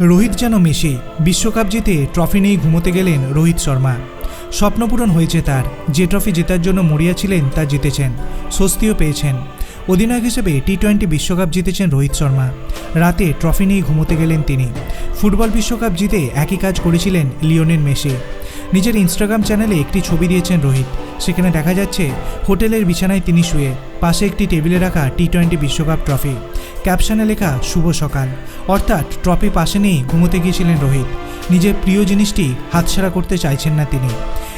রোহিত যেন মেসি বিশ্বকাপ জিতে ট্রফি নিয়ে ঘুমোতে গেলেন রোহিত শর্মা। স্বপ্নপূরণ হয়েছে তার, যে ট্রফি জেতার জন্য মরিয়াছিলেন তা জিতেছেন, স্বস্তিও পেয়েছেন। অধিনায়ক হিসেবে টি টোয়েন্টি বিশ্বকাপ জিতেছেন রোহিত শর্মা। রাতে ট্রফি নিয়ে ঘুমোতে গেলেন তিনি। ফুটবল বিশ্বকাপ জিতে একই কাজ করেছিলেন লিওনেল মেসি। নিজের ইনস্টাগ্রাম চ্যানেলে একটি ছবি দিয়েছেন রোহিত। সেখানে দেখা যাচ্ছে হোটেলের বিছানায় তিনি শুয়ে, পাশে একটি টেবিলে রাখা টি টোয়েন্টি বিশ্বকাপ ট্রফি। ক্যাপশনে লেখা, শুভ সকাল। অর্থাৎ ট্রফি পাশে নিয়েই ঘুমোতে গিয়েছিলেন রোহিত। নিজের প্রিয় জিনিসটি হাতছাড়া করতে চাইছেন না তিনি।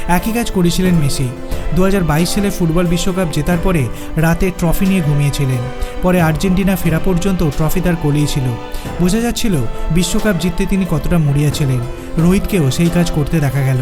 একই কাজ করেছিলেন মেসি। দু হাজার বাইশ সালে ফুটবল বিশ্বকাপ জেতার পরে রাতে ট্রফি নিয়ে ঘুমিয়েছিলেন। পরে আর্জেন্টিনা ফেরা পর্যন্ত ট্রফি তার কলিয়েছিল বোঝা যাচ্ছিল বিশ্বকাপ জিততে তিনি কতটা মরিয়া ছিলেন। রোহিতকেও সেই কাজ করতে দেখা গেল।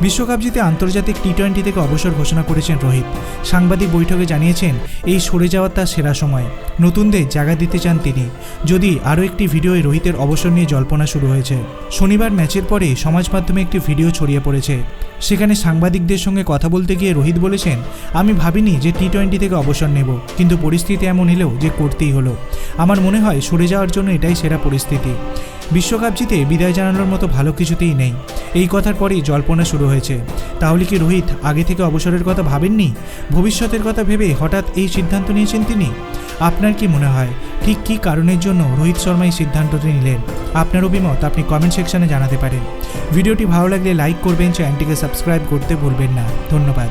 বিশ্বকাপ জিতে আন্তর্জাতিক টি টোয়েন্টি থেকে অবসর ঘোষণা করেছেন রোহিত। সাংবাদিক বৈঠকে জানিয়েছেন, এই সরে যাওয়া তার সেরা সময়। নতুনদের জায়গা দিতে চান তিনি। যদি আরও একটি ভিডিওয়ে রোহিতের অবসর নিয়ে জল্পনা শুরু হয়েছে। শনিবার ম্যাচের পরে সমাজ মাধ্যমে একটি ভিডিও ছড়িয়ে পড়েছে। সেখানে সাংবাদিকদের সঙ্গে কথা বলতে গিয়ে রোহিত বলেছেন, আমি ভাবিনি যে টি টোয়েন্টি থেকে অবসর নেব, কিন্তু পরিস্থিতি এমন এলেও যে করতেই হলো। আমার মনে হয় সরে যাওয়ার জন্য এটাই সেরা পরিস্থিতি। বিশ্বকাপ জিতে বিদায় জানানোর মতো ভালো কিছুতেই নেই। এই কথার পরেই জল্পনা শুরু হয়েছে। তাহলে কি রোহিত আগে থেকে অবসরের কথা ভাবেননি? ভবিষ্যতের কথা ভেবে হঠাৎ এই সিদ্ধান্ত নিয়েছেন তিনি? আপনার কি মনে হয়, ঠিক কী কারণের জন্য রোহিত শর্মা এই সিদ্ধান্তটি নিলেন? আপনার অভিমত আপনি কমেন্ট সেকশনে জানাতে পারেন। ভিডিওটি ভালো লাগলে লাইক করবেন চ্যানেলটিকে সাবস্ক্রাইব করতে ভুলবেন না। ধন্যবাদ।